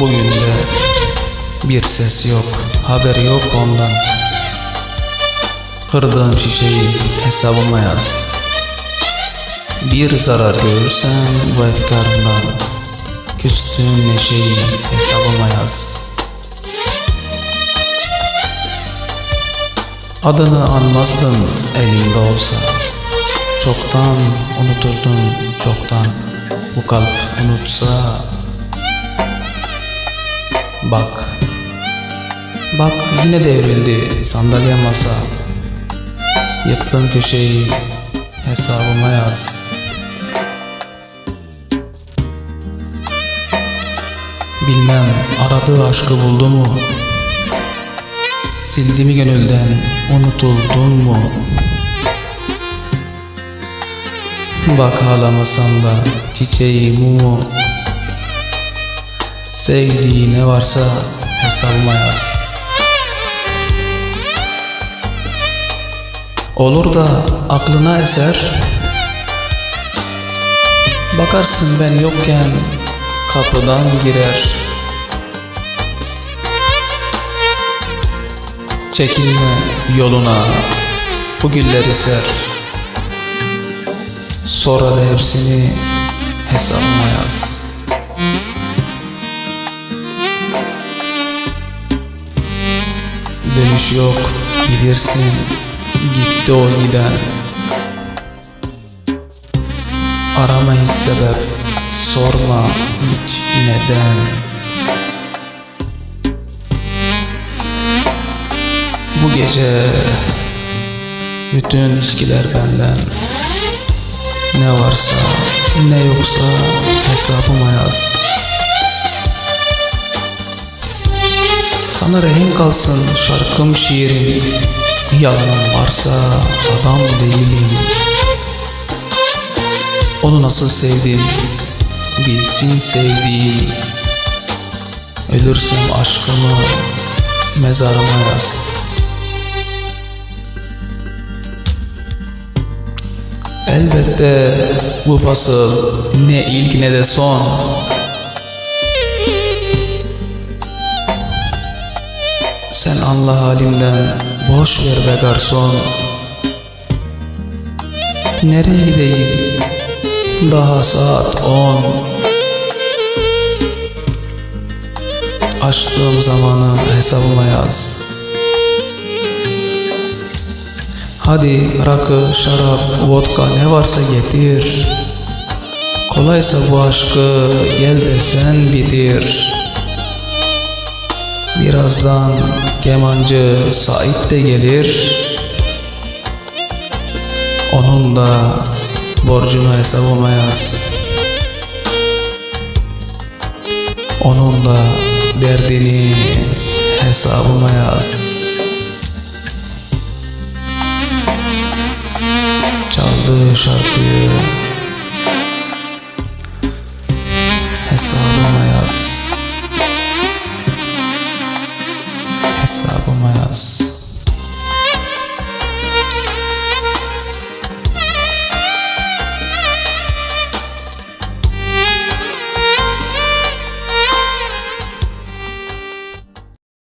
Bugün de bir ses yok, haber yok ondan. Kırdığım şişeyi hesabıma yaz. Bir zarar görürsen bu efkarımdan, küstüğün neşeyi hesabıma yaz. Adını anmazdın elinde olsa, çoktan unuturdun çoktan. Bu kalp unutsa Bak. Bak yine devrildi. Sandalye masa Yıktığım köşeyi hesabıma yaz. Bilmem aradığı aşkı buldu mu? Sildi mi gönülden unutuldun mu? Bak ağlamasan da çiçeği mumu Sevdiği ne varsa hesabıma yaz. Olur da aklına eser. Bakarsın ben yokken kapıdan girer. Çekilme yoluna bu gülleri ser Sonra da hepsini hesabıma yaz Dönüş yok bilirsin. Gitti o giden Arama hiç sebep sorma hiç neden. Bu gece bütün ilişkiler benden. Ne varsa ne yoksa hesabıma yaz Sana rehin kalsın şarkım şiirim. Yalanım varsa adam değilim. Onu nasıl sevdim? Bilsin sevdiği Ölürsem aşkımı Mezarıma yaz. Elbette bu fasıl ne ilk ne de son Sen anla halimden boş ver be garson. Nereye gideyim? Daha saat on. Açtığım zamanı hesabıma yaz. Hadi rakı, şarap, vodka ne varsa getir. Kolaysa bu aşkı gel de sen bitir Birazdan kemancı Sait de gelir. Onun da borcunu hesabıma yaz Onun da derdini hesabıma yaz Çaldığı şarkıyı yaz hesabıma yaz.